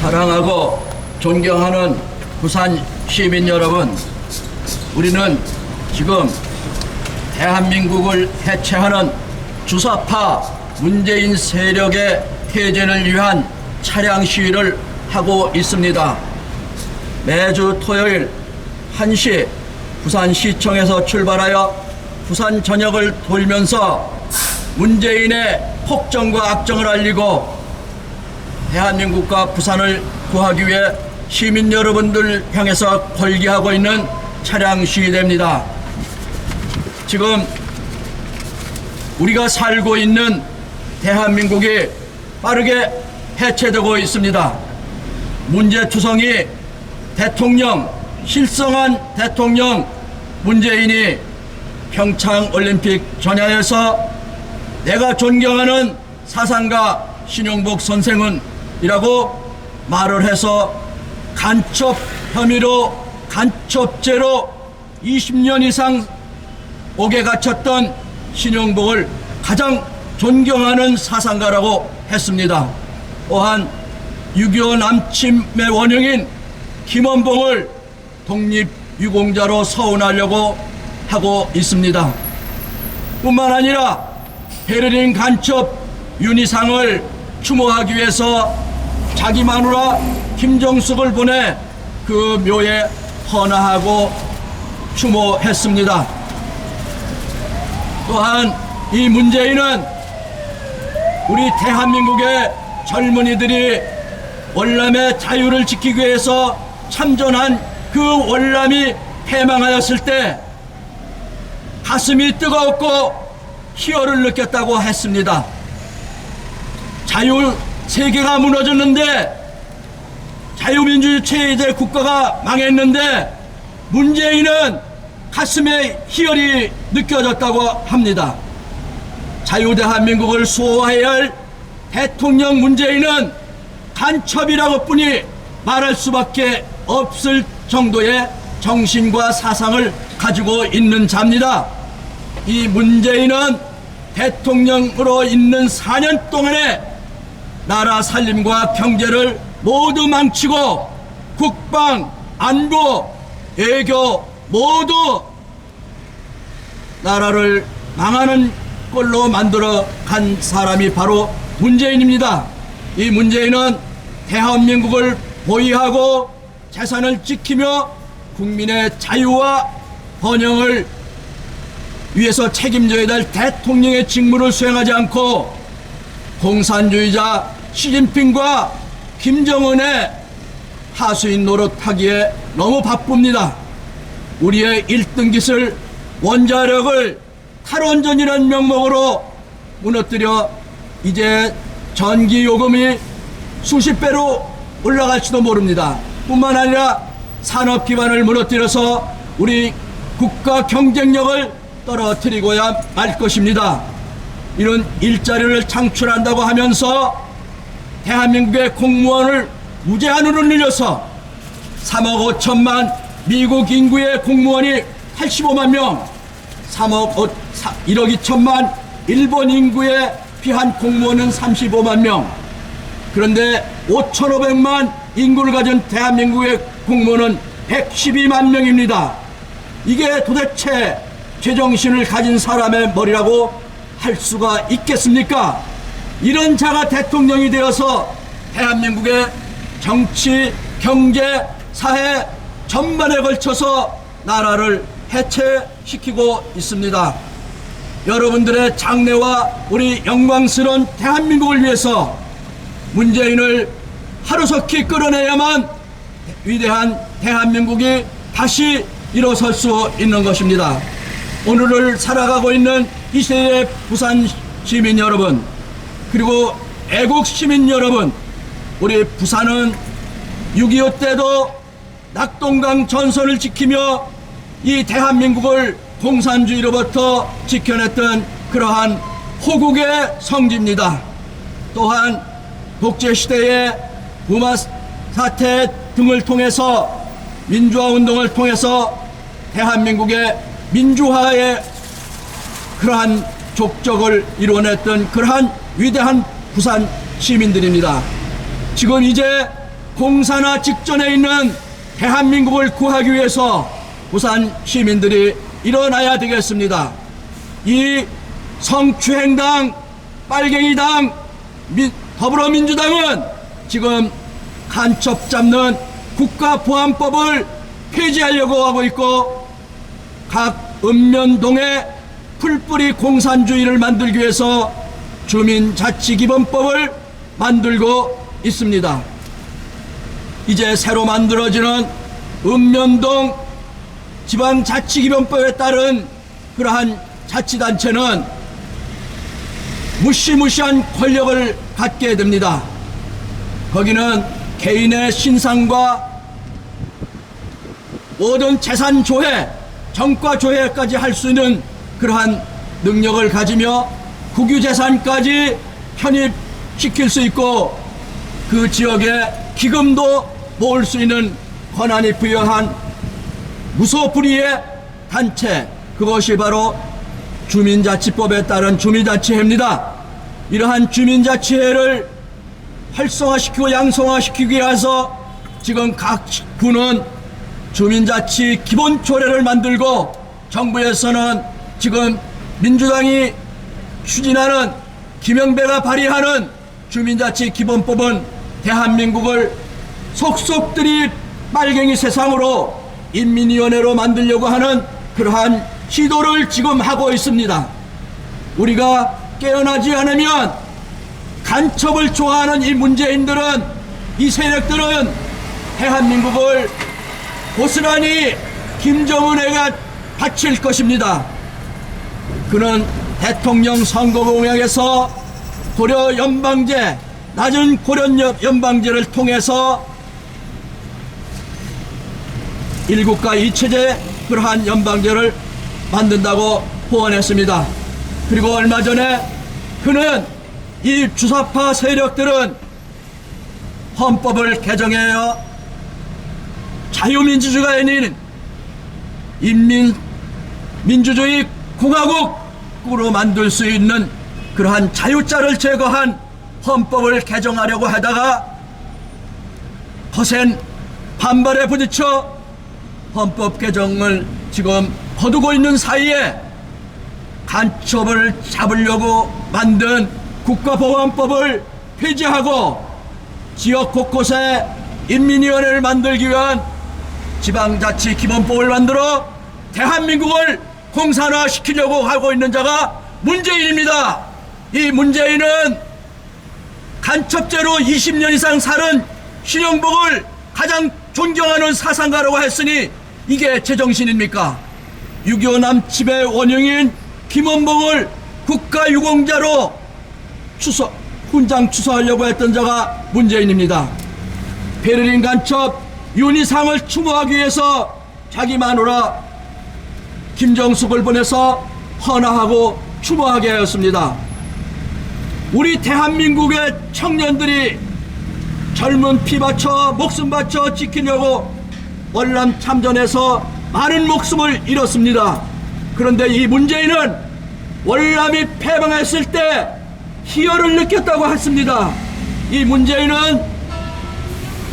사랑하고 존경하는 부산 시민 여러분, 우리는 지금 대한민국을 해체하는 주사파 문재인 세력의 해제를 위한 차량 시위를 하고 있습니다. 매주 토요일 1시 부산시청에서 출발하여 부산 전역을 돌면서 문재인의 폭정과 악정을 알리고 대한민국과 부산을 구하기 위해 시민 여러분들 향해서 걸기하고 있는 차량 시위대입니다. 지금 우리가 살고 있는 대한민국이 빠르게 해체되고 있습니다. 문제투성이 대통령, 실성한 대통령 문재인이 평창 올림픽 전야에서 내가 존경하는 사상가 신용복 선생은 이라고 말을 해서 간첩 혐의로 간첩죄로 20년 이상 옥에 갇혔던 신용복을 가장 존경하는 사상가라고 했습니다. 또한 6.25 남침의 원흉인 김원봉을 독립유공자로 서운하려고 하고 있습니다. 뿐만 아니라 베를린 간첩 윤희상을 추모하기 위해서 자기 마누라 김정숙을 보내 그 묘에 헌화하고 추모했습니다. 또한 이 문재인은 우리 대한민국의 젊은이들이 월남의 자유를 지키기 위해서 참전한 그 월남이 패망하였을 때 가슴이 뜨거웠고 희열을 느꼈다고 했습니다. 자유 세계가 무너졌는데 자유민주주의 체제 국가가 망했는데 문재인은 가슴에 희열이 느껴졌다고 합니다. 자유 대한민국을 수호해야 할 대통령 문재인은 간첩이라고 뿐이 말할 수밖에 없을 정도의 정신과 사상을 가지고 있는 자입니다. 이 문재인은 대통령으로 있는 4년 동안에 나라 살림과 경제를 모두 망치고 국방, 안보, 외교 모두 나라를 망하는 꼴로 만들어 간 사람이 바로 문재인입니다. 이 문재인은 대한민국을 보위하고 재산을 지키며 국민의 자유와 번영을 위해서 책임져야 될 대통령의 직무를 수행하지 않고 공산주의자 시진핑과 김정은의 하수인 노릇하기에 너무 바쁩니다. 우리의 1등 기술 원자력을 탈원전이라는 명목으로 무너뜨려 이제 전기 요금이 수십 배로 올라갈지도 모릅니다. 뿐만 아니라 산업 기반을 무너뜨려서 우리 국가 경쟁력을 떨어뜨리고야 말 것입니다. 이런 일자리를 창출한다고 하면서 대한민국의 공무원을 무제한으로 늘려서 3억 5천만 미국 인구의 공무원이 85만 명, 3억 5, 1억 2천만 일본 인구에 비한 공무원은 35만 명. 그런데 5,500만 인구를 가진 대한민국의 공무원은 112만 명입니다. 이게 도대체 제정신을 가진 사람의 머리라고 할 수가 있겠습니까? 이런 자가 대통령이 되어서 대한민국의 정치, 경제, 사회 전반에 걸쳐서 나라를 해체시키고 있습니다. 여러분들의 장래와 우리 영광스러운 대한민국을 위해서 문재인을 하루속히 끌어내야만 위대한 대한민국이 다시 일어설 수 있는 것입니다. 오늘을 살아가고 있는 이 시대의 부산 시민 여러분, 그리고 애국 시민 여러분, 우리 부산은 6.25 때도 낙동강 전선을 지키며 이 대한민국을 공산주의로부터 지켜냈던 그러한 호국의 성지입니다. 또한 독재시대의 부마 사태 등을 통해서 민주화 운동을 통해서 대한민국의 민주화의 그러한 족적을 이루어냈던 그러한 위대한 부산 시민들입니다. 지금 이제 공산화 직전에 있는 대한민국을 구하기 위해서 부산 시민들이 일어나야 되겠습니다. 이 성추행당, 빨갱이당, 민- 더불어민주당은 지금 간첩 잡는 국가보안법을 폐지하려고 하고 있고 각 읍면동에 풀뿌리 공산주의를 만들기 위해서 주민자치기본법을 만들고 있습니다. 이제 새로 만들어지는 읍면동 지방자치기본법에 따른 그러한 자치단체는 무시무시한 권력을 갖게 됩니다. 거기는 개인의 신상과 모든 재산 조회, 정과 조회까지 할 수 있는 그러한 능력을 가지며 국유재산까지 편입시킬 수 있고 그 지역에 기금도 모을 수 있는 권한이 부여한 무소불위의 단체 그것이 바로 주민자치법에 따른 주민자치회입니다. 이러한 주민자치회를 활성화시키고 양성화시키기 위해서 지금 각 군은 주민자치 기본조례를 만들고 정부에서는 지금 민주당이 추진하는 김영배가 발의하는 주민자치 기본법은 대한민국을 속속들이 빨갱이 세상으로 인민위원회로 만들려고 하는 그러한 시도를 지금 하고 있습니다. 우리가 깨어나지 않으면 간첩을 좋아하는 이 문재인들은 이 세력들은 대한민국을 고스란히 김정은에게 바칠 것입니다. 그는 대통령 선거 공약에서 고려 연방제, 낮은 고려 연방제를 통해서 일국가 이체제 그러한 연방제를 만든다고 호언했습니다. 그리고 얼마 전에 그는 이 주사파 세력들은 헌법을 개정해야 자유민주주의가 아닌 인민 민주주의 공화국 으로 만들 수 있는 그러한 자유자를 제거한 헌법을 개정하려고 하다가 거센 반발에 부딪혀 헌법 개정을 지금 거두고 있는 사이에 간첩을 잡으려고 만든 국가보안법을 폐지하고 지역 곳곳에 인민위원회를 만들기 위한 지방자치 기본법을 만들어 대한민국을 공산화 시키려고 하고 있는 자가 문재인입니다. 이 문재인은 간첩죄로 20년 이상 살은 신영복을 가장 존경하는 사상가라고 했으니 이게 제정신입니까? 6.25 남침의 원흉인 김원봉을 국가유공자로 추서, 훈장 추서하려고 했던 자가 문재인입니다. 베를린 간첩 윤희상을 추모하기 위해서 자기 마누라 김정숙을 보내서 헌화하고 추모하게 하였습니다. 우리 대한민국의 청년들이 젊은 피 바쳐 목숨 바쳐 지키려고 월남 참전해서 많은 목숨을 잃었습니다. 그런데 이 문재인은 월남이 패망했을 때 희열을 느꼈다고 했습니다. 이 문재인은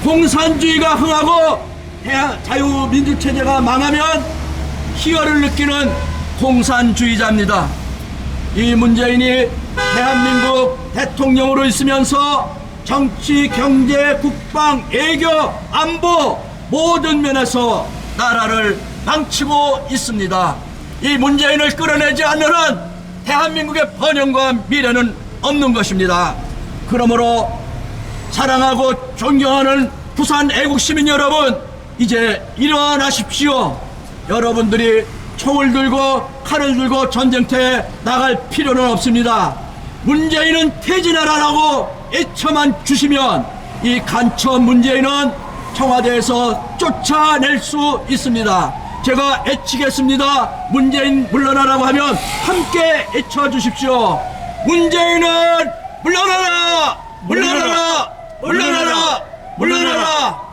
공산주의가 흥하고 대- 자유민주체제가 망하면 희열을 느끼는 공산주의자입니다. 이 문재인이 대한민국 대통령으로 있으면서 정치, 경제, 국방, 외교, 안보 모든 면에서 나라를 망치고 있습니다. 이 문재인을 끌어내지 않는 한 대한민국의 번영과 미래는 없는 것입니다. 그러므로 사랑하고 존경하는 부산 애국 시민 여러분, 이제 일어나십시오. 여러분들이 총을 들고 칼을 들고 전쟁터에 나갈 필요는 없습니다. 문재인은 퇴진하라고 애처만 주시면 이 간첩 문재인은 청와대에서 쫓아낼 수 있습니다. 제가 애치겠습니다. 문재인 물러나라고 하면 함께 애쳐 주십시오. 문재인은 물러나라! 물러나라! 물러나라! 물러나라!